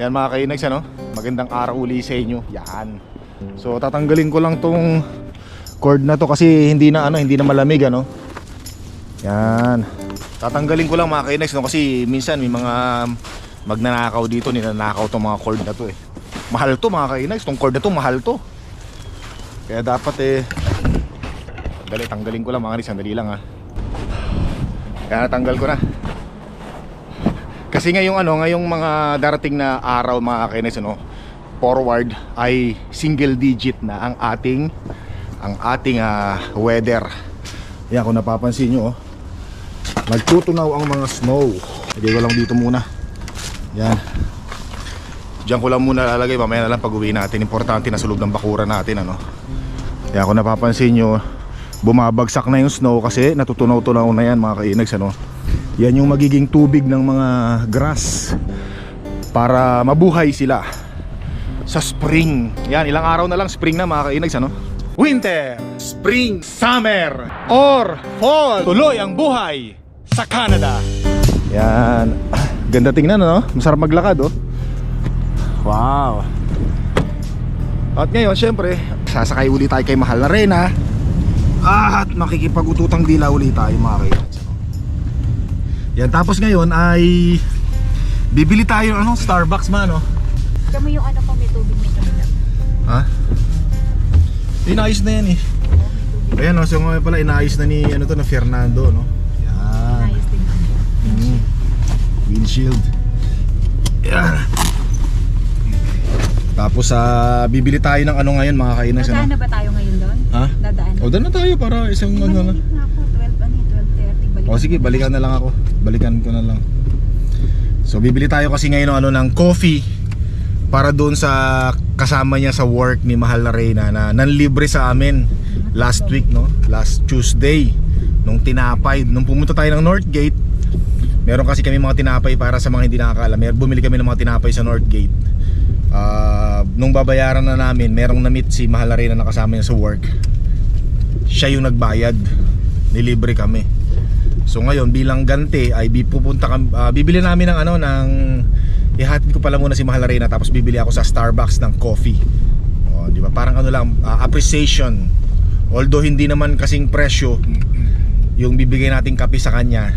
Yan mga kainags ano, magandang araw uli sa inyo. Yan. So tatanggalin ko lang tong cord na to kasi hindi na ano, hindi na malamig ano. Yan. Tatanggalin ko lang mga kainags no kasi minsan may mga magnanakaw dito, ninanakaw tong mga cord na to eh. Mahal to mga kainags, tong cord na to mahal to. Kaya dapat eh Dali, tanggalin ko lang mga kainags, sandali lang ha. Kaya natanggal ko na. Kasi ngayong ano, ngayong mga darating na araw mga kainis ano, forward ay single digit na ang ating ang ating ah, weather. Yan kung napapansin nyo, oh, nagtutunaw ang mga snow. Hindi ko lang dito muna. Yan. Diyan ko lang muna lalagay, mamaya na lang pag uwi natin. Importante na sulog ng bakura natin ano. Yan kung napapansin nyo, bumabagsak na yung snow kasi natutunaw-tunaw na yan mga kainags ano. Yan yung magiging tubig ng mga grass para mabuhay sila sa spring. Yan, ilang araw na lang spring na mga kainags ano? Winter, spring, summer, or fall. Tuloy ang buhay sa Canada. Yan. Ganda tingnan no? Masarap maglakad oh. Wow. At ngayon, syempre, sasakay uli tayo kay Mahal na Rena. At makikipag-ututang dila uli tayo mga kainags. Yan, tapos ngayon ay bibili tayo ano, Starbucks man, no? Kamo yung ano ko, may tubig may. Ha? Inayos na yan eh. Ayan, no, so ngayon pala inayos na ni ano to na Fernando, no? Yan. Ayos din. Mm. Windshield. Yan. Tapos sa bibili tayo ng ano ngayon mga kainas Dadaan ano? na ba tayo ngayon doon? Ha? Dadaan. O doon na tayo para isang ano na. Malinit na ako, 12 ano, 12.30 balik. O sige, balikan na lang ako. Balikan ko na lang. So bibili tayo kasi ngayon ng ano ng coffee para doon sa kasama niya sa work ni Mahal na Reyna na nanlibre sa amin last week no, last Tuesday nung tinapay, nung pumunta tayo ng Northgate. Meron kasi kami mga tinapay para sa mga hindi nakakaalam. Mer bumili kami ng mga tinapay sa Northgate. Ah, nung babayaran na namin, merong na-meet si Mahal na Reyna na kasama niya sa work. Siya yung nagbayad. Nilibre kami. So ngayon bilang ganti ay pupunta ah, bibili namin ng ano ng ihatid ko pala muna si Mahal Arena tapos bibili ako sa Starbucks ng coffee. Oh, di ba? Parang ano lang ah, appreciation. Although hindi naman kasing presyo yung bibigay nating kape sa kanya.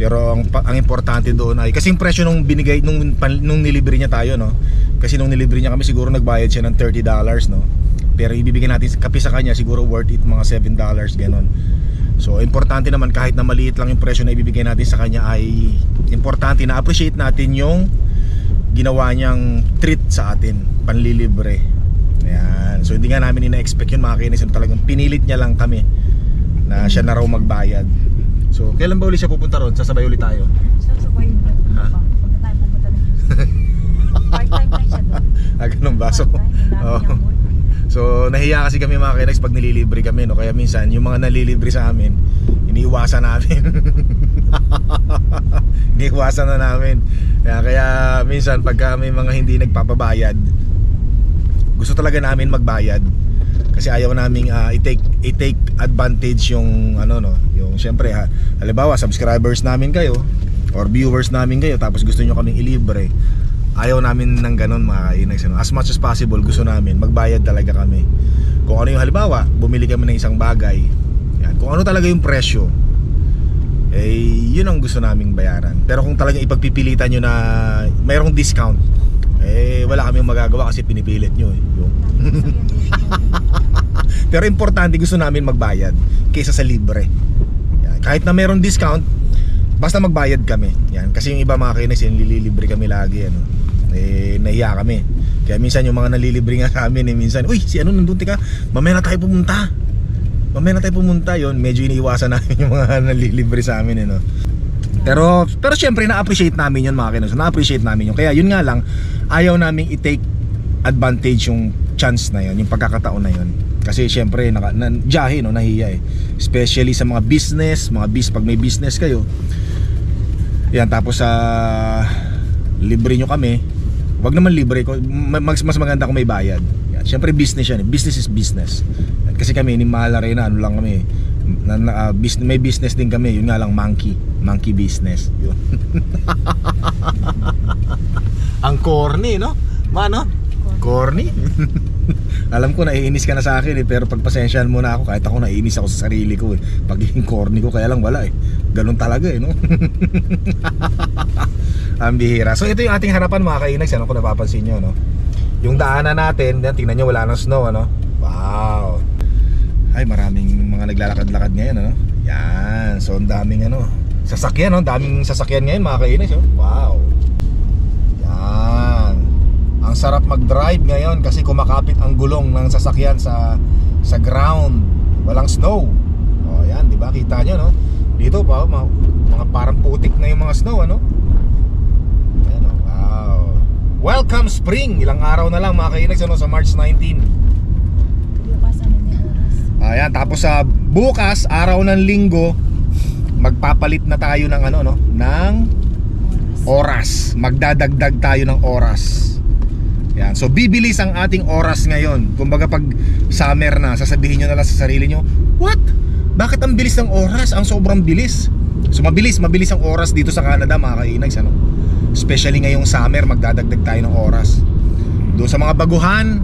Pero ang, ang importante doon ay kasing presyo nung binigay nung nung nilibre niya tayo no. Kasi nung nilibre niya kami siguro nagbayad siya ng 30 dollars no. Pero ibibigay natin kape sa kanya siguro worth it mga 7 dollars ganun. So importante naman kahit na maliit lang yung presyo na ibibigay natin sa kanya ay importante na appreciate natin yung ginawa niyang treat sa atin, panlilibre. Ayan. So hindi nga namin ina-expect yun mga kinis, talagang pinilit niya lang kami na siya na raw magbayad. So kailan ba uli siya pupunta ron? Sasabay uli tayo. So, boy, Ha? Part-time lang siya doon. Ah, ganun ba? So, oh. So nahiya kasi kami mga kinex pag nililibre kami no? Kaya minsan yung mga nalilibre sa amin Iniiwasan namin. Iniiwasan na namin. Kaya, kaya minsan pagka may mga hindi nagpapabayad Gusto talaga namin magbayad. Kasi ayaw naming ah, i-take, i-take advantage yung ano no? Yung syempre ha Halimbawa subscribers namin kayo Or viewers namin kayo Tapos gusto nyo kaming ilibre ayaw namin ng ganun mga kainags ano. as much as possible gusto namin magbayad talaga kami. Kung ano yung halimbawa bumili kami ng isang bagay yan, kung ano talaga yung presyo eh yun ang gusto naming bayaran. Pero kung talagang ipagpipilitan nyo na mayroong discount eh wala kaming magagawa kasi pinipilit nyo eh. Yung- pero importante gusto namin magbayad kaysa sa libre. Yan. kahit na mayroong discount basta magbayad kami. Yan. Kasi yung iba mga kainis yung lililibre kami lagi ano eh nahiya kami. Kaya minsan yung mga nalilibre nga sa amin eh minsan uy si ano nandun tika mamaya na tayo pumunta. Mamaya na tayo pumunta yon medyo iniiwasan namin yung mga nalilibre sa amin eh no? Pero pero syempre na-appreciate namin yun mga kainis na-appreciate namin yun. Kaya yun nga lang ayaw naming i-take advantage yung chance na yun yung pagkakataon na yun. Kasi syempre naka, na, jahe no? Nahiya eh. Especially sa mga business mga bis pag may business kayo yan tapos sa libre nyo kami wag naman libre ko ma- mas, mas maganda kung may bayad yan. syempre business yan eh. business is business kasi kami ni Mahal Arena ano lang kami Na, na, ah, bus- may business din kami, yun nga lang monkey. Monkey business. Yun. Ang corny, no? Mano? Corny? Alam ko naiinis ka na sa akin eh, pero pagpasensyahan mo na ako kahit ako naiinis ako sa sarili ko eh. Pagiging corny ko kaya lang wala eh. Ganun talaga eh, no? Ang bihira. So ito yung ating harapan mga kainags, ano kung napapansin nyo, no? Yung daanan natin, tingnan nyo wala nang snow, ano? Wow! Ay, maraming mga naglalakad-lakad ngayon, ano? Yan, so ang daming ano, sasakyan, no? Daming sasakyan ngayon mga kainags, oh. Wow! Yan. Ang sarap mag-drive ngayon kasi kumakapit ang gulong ng sasakyan sa sa ground. Walang snow. Oh, yan, 'di ba? Kita nyo, no? Dito pa, oh, mga, mga parang putik na yung mga snow, ano? Welcome spring. Ilang araw na lang mga kainags, ano, sa March 19. Bukas ano ni oras. Ayan, tapos sa bukas, araw ng linggo, magpapalit na tayo ng ano, no? Ng Oras. oras. Magdadagdag tayo ng oras. Yan. So bibilis ang ating oras ngayon. Kumbaga pag summer na, sasabihin nyo na lang sa sarili nyo, What? Bakit ang bilis ng oras? Ang sobrang bilis. So mabilis, mabilis ang oras dito sa Canada mga kainags. Ano? Especially ngayong summer, magdadagdag tayo ng oras. Doon sa mga baguhan,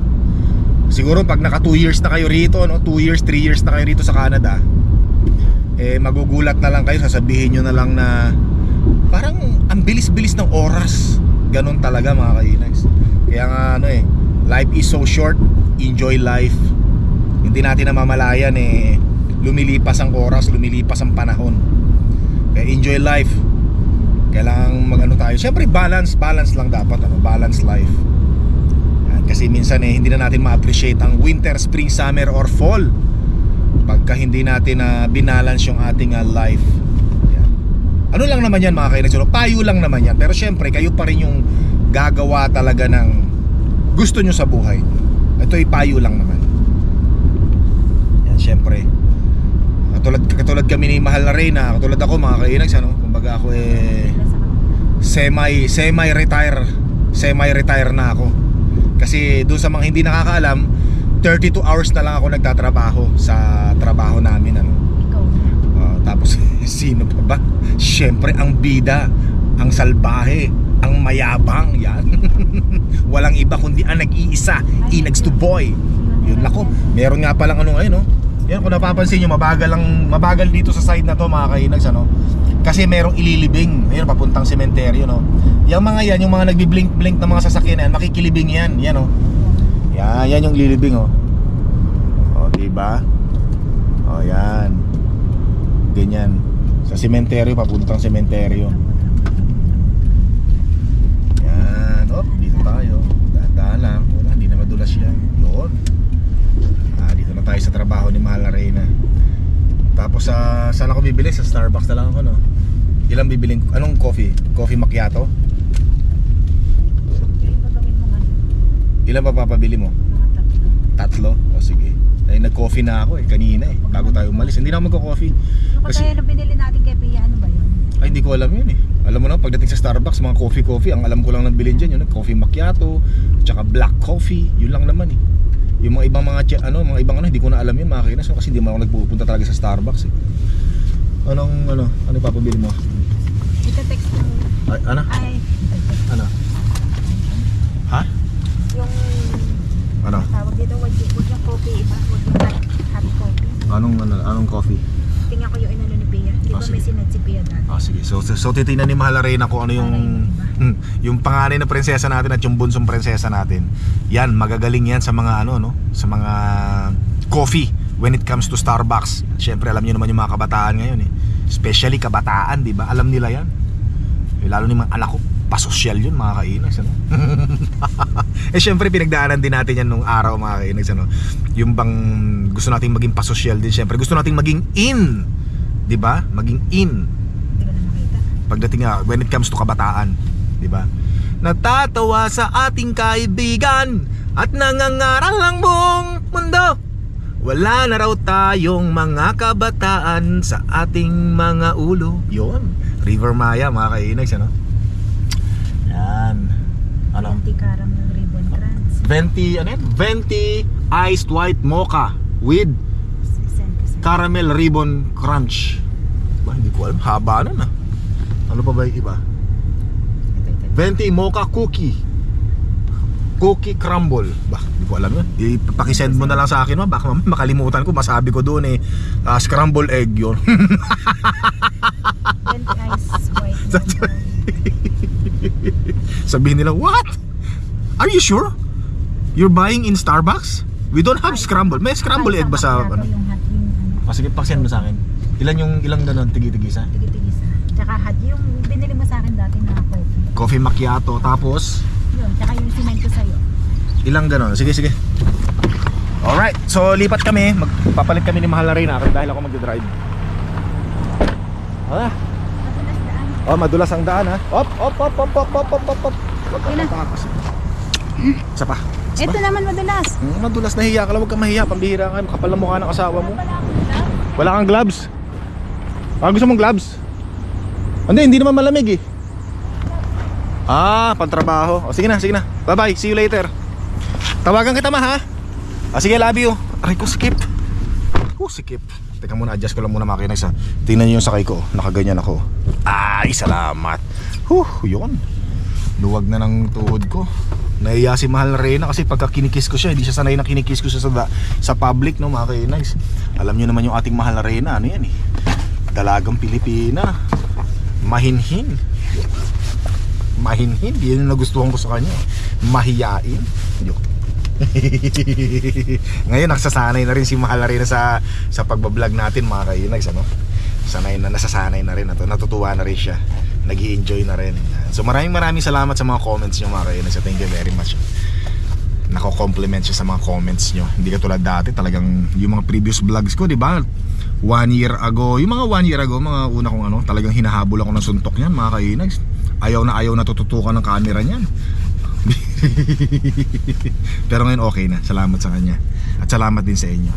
siguro pag naka 2 years na kayo rito, no? 2 years, 3 years na kayo rito sa Canada, eh magugulat na lang kayo, sasabihin nyo na lang na parang ang bilis-bilis ng oras. Ganon talaga mga kainags. Kaya nga ano eh, life is so short, enjoy life. Hindi natin namamalayan eh, lumilipas ang oras, lumilipas ang panahon. Kaya enjoy life. Kailangan magano tayo. Siyempre balance, balance lang dapat ano, balance life. Yan, kasi minsan eh hindi na natin ma-appreciate ang winter, spring, summer or fall pagka hindi natin na binalance yung ating ah, life. Yan. Ano lang naman yan mga kainis, payo lang naman yan. Pero syempre, kayo pa rin yung gagawa talaga ng gusto nyo sa buhay. Ito ay payo lang naman. Yan, syempre. Katulad, katulad kami ni Mahal na Reyna, katulad ako mga kainags, ano? Kumbaga ako eh semi semi retire semi retire na ako. Kasi doon sa mga hindi nakakaalam 32 hours na lang ako nagtatrabaho sa trabaho namin ano. Ikaw. Ah, tapos sino pa ba? Syempre ang bida ang salbahe ang mayabang yan. Walang iba kundi ang nag-iisa Inags to boy yun. Lako meron nga palang ano ngayon no yan kung napapansin nyo mabagal lang mabagal dito sa side na to mga kainags ano? Kasi merong ililibing. Ayun papuntang sementeryo no? Yung mga yan yung mga nagbi-blink blink ng mga sasakyan yan makikilibing yan. Yan oh. Yan yan yung lilibing oh. Oh di ba oh yan. Ganyan. Sa sementeryo papuntang sementeryo. Yan oh dito tayo. Dahan lang. Wala hindi na madulas yan. Yun tayo sa trabaho ni Mahal na Reyna. Tapos sa saan ako bibili? Sa Starbucks na lang ako no? Ilang bibiling anong coffee? Coffee macchiato? Yung gagawin mo ano, ilan pa papabili mo? Tatlo. o sige. Ay nag-coffee na ako eh. Kanina eh. Bago tayo umalis. Hindi na ako magko-coffee. Kasi- kaya na binili natin kay Pia? Ano ba yun? Ay, hindi ko alam yun eh. Alam mo na, pagdating sa Starbucks, mga coffee-coffee, ang alam ko lang nang bilhin dyan, yun, coffee macchiato, tsaka black coffee, yun lang naman eh. Yung mga ibang mga, ano, mga ibang ano, hindi ko na alam yun, mga kainas, kasi hindi mo ako nagpupunta talaga sa Starbucks eh. Anong, ano, ano papabili mo? Ito text mo. Ay, ano? Ay, Ano? Ha? yung Ano? tawag dito, wag yung, coffee iba, wag yung hot coffee. Anong, ano, anong coffee? Tingnan ko yung inano ni Pia. Di ba sige. may sinad si Pia dati? Ah, sige. So, so, so titingnan ni Mahal Arena kung ano yung Hmm, yung panganay na prinsesa natin at yung bunsong prinsesa natin. Yan, magagaling yan sa mga ano, no? Sa mga coffee when it comes to Starbucks. Siyempre, alam niyo naman yung mga kabataan ngayon eh. Especially kabataan, di ba? Alam nila yan. Eh, lalo ni mga anak ko, pasosyal yun mga kainas ano? eh syempre pinagdaanan din natin yan nung araw mga kainas ano? yung bang gusto nating maging pasosyal din syempre gusto nating maging in di ba maging in pagdating nga when it comes to kabataan, 'di ba? Natatawa sa ating kaibigan at nangangaral ang buong mundo. Wala na raw tayong mga kabataan sa ating mga ulo. Yon, River Maya mga kainags ano? Yan. Ano? Anti caram ng ribbon crunch. Venti, ano yan? Venti iced white mocha with Caramel Ribbon Crunch. Ba, hindi ko alam. Haba na na. Ano pa ba yung iba? Ito, ito. Venti Mocha Cookie. Cookie Crumble. Ba, hindi ko alam yun. Ipakisend mo na lang sa akin, ma. Baka makalimutan ko. Masabi ko doon eh. ah, scramble egg yun. Venti ice white. Sabihin nila, what? Are you sure? You're buying in Starbucks? We don't have scramble. May scramble egg ba sa... Ano? Oh, sige, pakisend mo sa akin. Ilan yung ilang ganon, tigi-tigisa? Tigit-tigisa. Tsaka hot yung binili mo sa akin dati na coffee. Coffee macchiato, tapos Yun, tsaka yung sinend ko sa'yo. ilang ganon. Sige, sige. Alright, so lipat kami. Magpapalit kami ni Mahal na Reyna dahil ako mag-drive. Ah, Matulas daan. Oh, madulas ang daan ha. Op, op, op, op, op, op, op, op, op. Yun na. Isa pa. Isa Ito pa. naman madulas. Hmm, madulas nahiya ka lang, huwag kang mahiya. Pambihira ka, kapal na mukha ng asawa mo. Wala kang gloves? Ah, gusto mong gloves? Hindi, hindi naman malamig eh. Ah, pantrabaho. O sige na, sige na. Bye-bye, see you later. Tawagan kita ma ha. Ah, sige, love you. Aray ko, skip. Oh, skip. Teka muna, adjust ko lang muna makina isa. Tingnan niyo yung sakay ko. Nakaganyan ako. Ay, salamat. Huh, yun. Luwag na ng tuhod ko. Naiya si Mahal Reyna kasi pagka kinikis ko siya, hindi siya sanay na kinikis ko siya sa, sa public, no, mga kainags. Alam niyo naman yung ating Mahal Reyna, ano yan eh. Dalagang Pilipina. Mahinhin. Mahinhin, yun yung nagustuhan ko sa kanya. eh. Mahiyain. Joke. Ngayon nagsasanay na rin si Mahal Reyna sa sa pagbablog natin mga kainags ano. Sanay na nasasanay na rin na to. Natutuwa na rin siya. nag enjoy na rin. So maraming maraming salamat sa mga comments nyo mga kainags. Thank you very much. Nako-compliment siya sa mga comments nyo. Hindi katulad dati talagang yung mga previous vlogs ko, di ba? One year ago, yung mga one year ago, mga una kong ano, talagang hinahabol ako ng suntok niyan mga kainags. Ayaw na ayaw na tututukan ng camera niyan. Pero ngayon okay na. Salamat sa kanya. At salamat din sa inyo.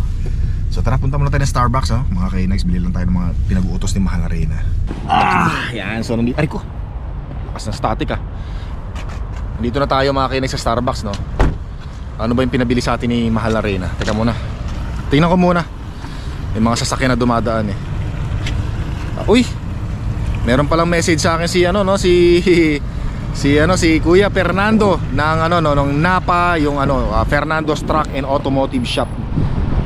So tara, punta muna tayo ng Starbucks oh. Mga kainags, bili lang tayo ng mga pinag-uutos ni Mahal Arena. Ah, yan. So nandito, ay ko. Pas na static ah. Dito na tayo mga kainags sa Starbucks no. Ano ba yung pinabili sa atin ni Mahal Arena? Teka muna. Tingnan ko muna. May mga sasakyan na dumadaan eh. Ah, uy! Meron palang message sa akin si ano no, si si ano si Kuya Fernando ng ano no ng Napa yung ano ah, Fernando's Truck and Automotive Shop.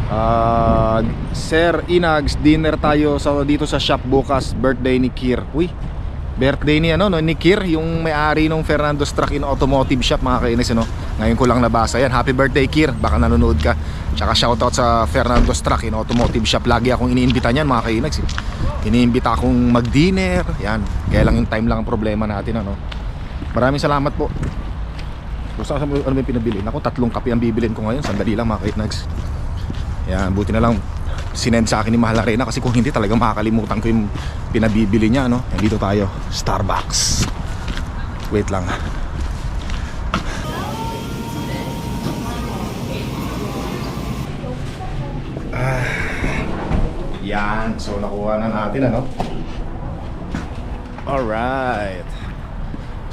Ah, Sir Inags, dinner tayo sa dito sa shop bukas, birthday ni Kir. Uy. Birthday ni ano no ni Kir, yung may-ari ng Fernando's Truck and Automotive Shop mga kainis ano. Ngayon ko lang nabasa yan. Happy birthday Kir, baka nanonood ka. Tsaka shoutout sa Fernando's Truck and Automotive Shop. Lagi akong iniimbita niyan mga kainags. Iniimbita akong mag-dinner. Yan. Kaya lang yung time lang ang problema natin ano. Maraming salamat po. Gusto ko sa ano yung pinabili? Naku, tatlong kape ang bibilin ko ngayon. Sandali lang mga kainags. Yan, buti na lang sinend sa akin ni Mahal Arena kasi kung hindi talagang makakalimutan ko yung pinabibili niya no. Yan, dito tayo, Starbucks. Wait lang. Ah, yan, so nakuha na natin ano. Alright.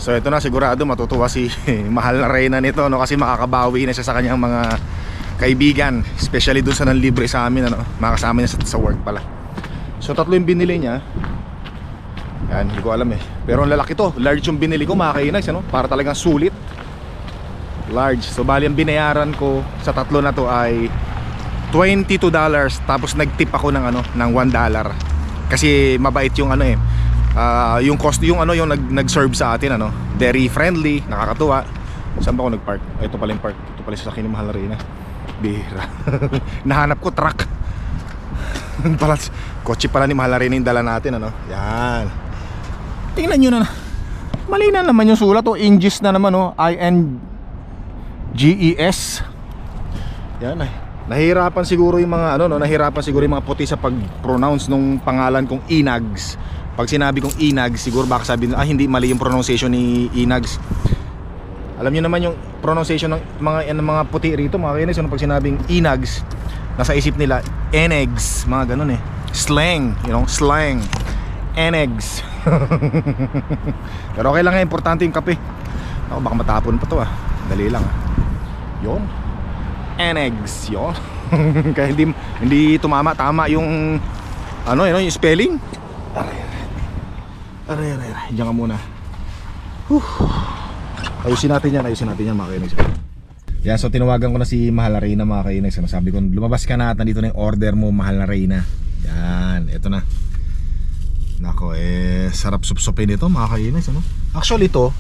So ito na sigurado matutuwa si Mahal na Reyna nito no kasi makakabawi na siya sa kanyang mga kaibigan, especially dun sa nanlibre sa amin ano, makasama niya sa, sa work pala. So tatlo yung binili niya. Yan, hindi ko alam eh. Pero ang lalaki to, large yung binili ko, mga kainags, ano? Para talagang sulit. Large. So bali ang binayaran ko sa tatlo na to ay $22 tapos nagtip ako ng ano ng $1 kasi mabait yung ano eh Ah, yung cost yung ano yung nag nag-serve sa atin ano very friendly nakakatuwa. Saan ba ako nag-park? Ito pala yung park. Ito pala sa akin ni Mahal Reyna. Bihira. Nahanap ko truck. Pala kotse pala ni Mahal Reyna yung dala natin ano. Yan. Tingnan nyo na mali na naman yung sulat o Ingis na naman oh. I N G E S. Yan ay. Nahihirapan siguro yung mga ano no? Nahihirapan siguro yung mga puti sa pag-pronounce nung pangalan kong Inags pag sinabi kong Inags siguro baka sabihin ah hindi mali yung pronunciation ni Inags. Alam niyo naman yung pronunciation ng mga ng mga puti rito mga kainis ano pag sinabing Inags nasa isip nila Enegs mga ganun eh. Slang you know slang. Enegs. Pero okay lang nga importante yung kape. Ako baka matapon pa to ah. Dali lang ah. Yon and eggs yon Kaya hindi hindi tumama tama yung ano yun, yung spelling. Aray, aray, aray. Diyan ka muna. Whew. Ayusin natin yan, ayusin natin yan mga kainis. Yan, so tinawagan ko na si Mahal na Reyna mga kainis. Ano, sabi ko, lumabas ka na at nandito na yung order mo, Mahal na Reyna. Yan, eto na. Nako, eh, sarap supsupin ito mga kainis. Ano? Actually ito,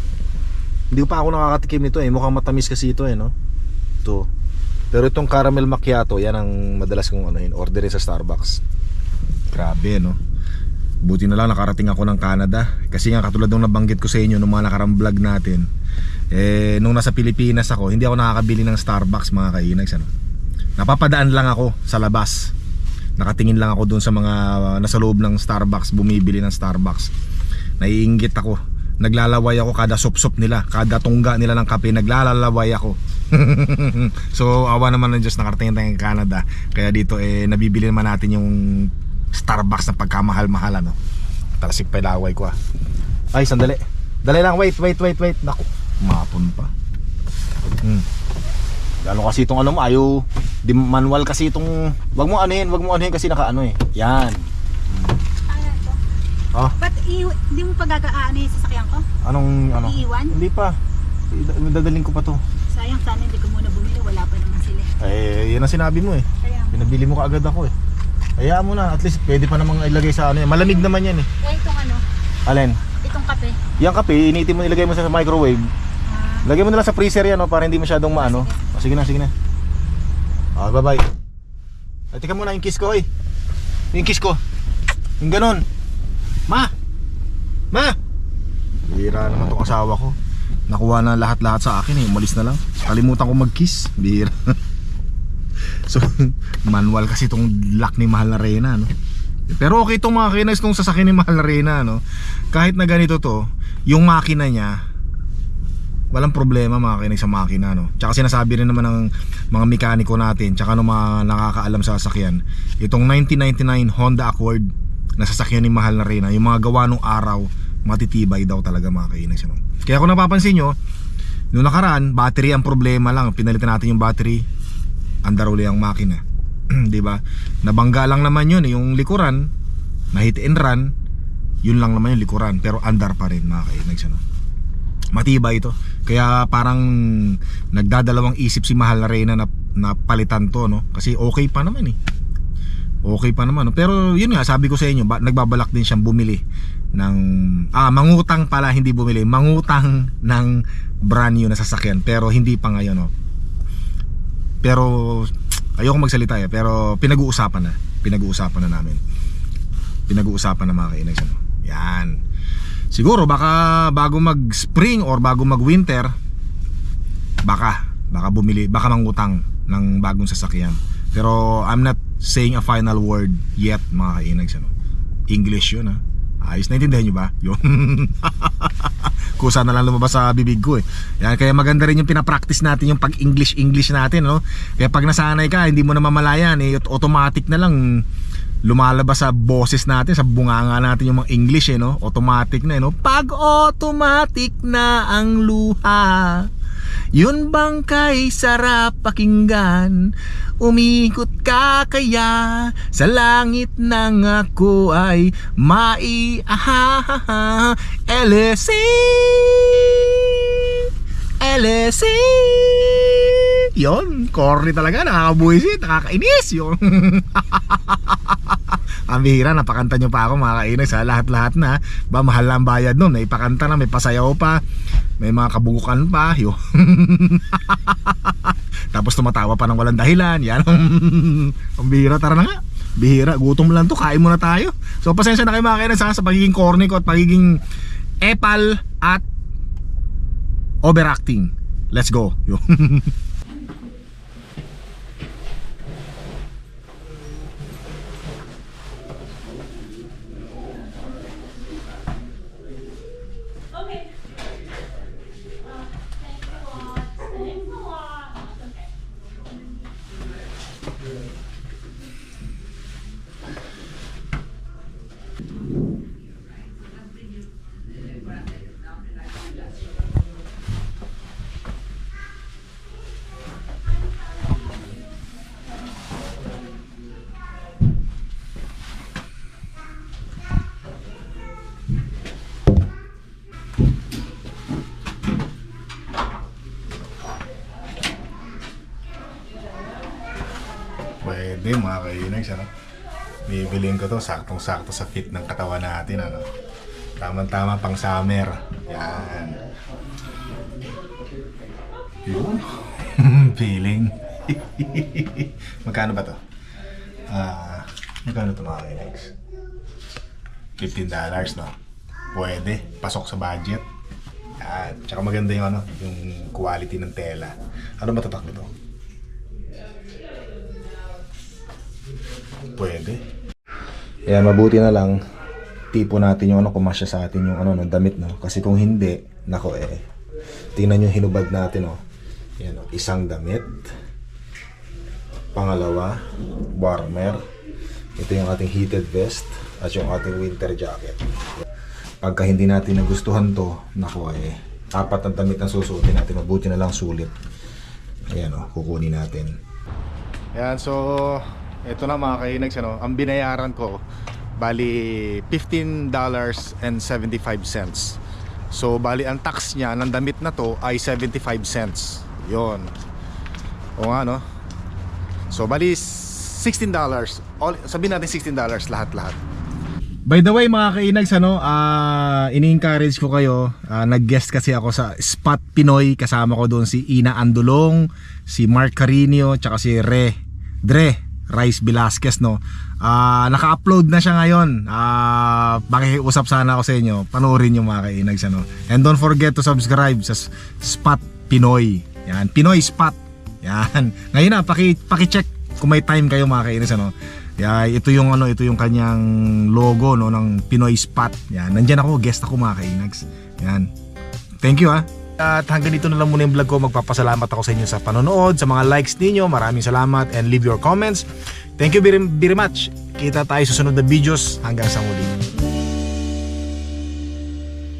hindi pa ako nakakatikim nito eh. Mukhang matamis kasi ito eh, no? Ito. Pero itong caramel macchiato, yan ang madalas kong ano, orderin sa Starbucks. Grabe, no? Buti na lang nakarating ako ng Canada. Kasi nga katulad nung nabanggit ko sa inyo nung mga nakarang vlog natin, eh, nung nasa Pilipinas ako, hindi ako nakakabili ng Starbucks mga kainags. Ano? Napapadaan lang ako sa labas. Nakatingin lang ako doon sa mga uh, nasa loob ng Starbucks, bumibili ng Starbucks. Naiinggit ako. Naglalaway ako kada sop-sop nila, kada tungga nila ng kape, naglalaway ako. so awa naman ng Diyos nakarating tayo ng Canada. Kaya dito eh nabibili naman natin yung Starbucks na pagkamahal-mahal ano. Talasik pa yung laway ko ah. Ay, sandali. Dali lang, wait, wait, wait, wait. Naku, mapon pa. Hmm. Lalo kasi itong ano mo, ayaw, di manual kasi itong, wag mo anuhin, wag mo anuhin kasi naka ano eh. Yan. Oh, Ba't hindi mo pa gagaano yung sasakyan ko? anong ano? Iiwan? Hindi pa. Dadaling ko pa to. Sayang sana hindi ko muna bumili. Wala pa naman sila. Eh, yan ang sinabi mo eh. Kaya, Pinabili mo kaagad ako eh. Hayaan mo na, at least pwede pa namang ilagay sa ano eh. Malamig naman yan eh. kaya itong ano, Alin? itong kape. Yung kape, initin mo, ilagay mo sa microwave. Ah, Lagay mo na lang sa freezer yan oh, para hindi masyadong maano. Oh, sige na, sige na. Ah, bye bye. Ay, tika muna yung kiss ko, eh. Yung kiss ko. Yung ganun. Ma! Ma! Bihira naman tong asawa ko. Nakuha na lahat-lahat sa akin eh. Umalis na lang. Kalimutan ko mag-kiss. Bihira. so, manual kasi itong lock ni Mahal na Reyna, no? Pero okay itong mga kinas nung sasakyan ni Mahal na Reyna, no? Kahit na ganito to, yung makina niya, walang problema mga kinig sa makina no. Tsaka sinasabi rin naman ng mga mekaniko natin, tsaka ng mga nakakaalam sa sasakyan, itong 1999 Honda Accord na sasakyan ni Mahal na Reyna, yung mga gawa nung araw, matitibay daw talaga mga kainis no. Kaya kung napapansin nyo, nung nakaraan, battery ang problema lang. Pinalitan natin yung battery, andar uli ang makina. 'Di ba? Nabangga lang naman yun, yung likuran, na hit and run, yun lang naman yung likuran, pero andar pa rin mga kainis no matibay ito. Kaya parang nagdadalawang isip si Mahal na Reyna na, na palitan to, no? Kasi okay pa naman eh. Okay pa naman. No? Pero yun nga, sabi ko sa inyo, ba, nagbabalak din siyang bumili ng ah mangutang pala hindi bumili mangutang ng brand new na sasakyan pero hindi pa ngayon no pero ayoko magsalita eh pero pinag-uusapan na pinag-uusapan na namin pinag-uusapan na mga kainay ano yan Siguro baka bago mag spring or bago mag winter baka baka bumili baka mangutang ng bagong sasakyan. Pero I'm not saying a final word yet mga kainags ano. English 'yun ha. Ayos na intindihan nyo ba? Yun. Kusa na lang lumabas sa bibig ko eh. Yan, kaya maganda rin yung pinapractice natin yung pag-English-English natin. No? Kaya pag nasanay ka, hindi mo na mamalayan. Eh, automatic na lang lumalabas sa boses natin, sa bunganga natin yung mga English eh, no? Automatic na, eh, no? Pag automatic na ang luha, yun bang kay sarap pakinggan? Umikot ka kaya? Sa langit ng ako ay maiahaha LSC LSC Yon, corny talaga, nakakabuisit, nakakainis. Yun. Ang bihira, napakanta nyo pa ako mga kainis ha Lahat-lahat na, ba mahal lang bayad nun. May pakanta na, may pasayaw pa May mga kabugukan pa yun. Tapos tumatawa pa ng walang dahilan Yan Ang bihira, tara na nga Bihira, gutom lang to, kain muna tayo So pasensya na kayo mga kainis ha Sa pagiging corny ko at pagiging epal at overacting Let's go Yun. kainags ano. Bibiliin ko to saktong-sakto sa fit ng katawan natin ano. Tama-tama pang summer. Yan. Yun. Feeling. magkano ba to? Ah, magkano to mga kainags? $15 no? Pwede. Pasok sa budget. Yan. Tsaka maganda yung ano, yung quality ng tela. Ano matatak nito? Pwede. Ayan, mabuti na lang tipo natin yung ano, kumasya sa atin yung ano, no, damit, no? Kasi kung hindi, nako eh, tingnan yung hinubad natin, oh. Yan, oh, isang damit. Pangalawa, warmer. Ito yung ating heated vest at yung ating winter jacket. Pagka hindi natin nagustuhan to, nako eh, apat ang damit na susuotin natin, mabuti na lang sulit. Ayan, oh, kukunin natin. Ayan, so ito na mga kainags ano, ang binayaran ko bali $15.75. So bali ang tax niya ng damit na to ay 75 cents. 'Yon. O nga no. So bali $16. All, sabihin natin $16 lahat-lahat. By the way mga kainags ano, ah ini-encourage ko kayo. Ah, nag-guest kasi ako sa Spot Pinoy kasama ko doon si Ina Andulong, si Mark Carino, tsaka si Re Dre Rice Velasquez no. Ah, naka-upload na siya ngayon. Ah, makikiusap sana ako sa inyo. Panoorin niyo mga kainags ano. And don't forget to subscribe sa Spot Pinoy. Yan, Pinoy Spot. Yan. Ngayon na paki paki-check kung may time kayo mga kainags ano. Yeah, ito yung ano, ito yung kanyang logo no ng Pinoy Spot. Yan, nandiyan ako, guest ako mga kainags. Yan. Thank you ah. At hanggang dito na lang muna yung vlog ko. Magpapasalamat ako sa inyo sa panonood, sa mga likes ninyo. Maraming salamat and leave your comments. Thank you very, very much. Kita tayo sa sunod na videos. Hanggang sa muli.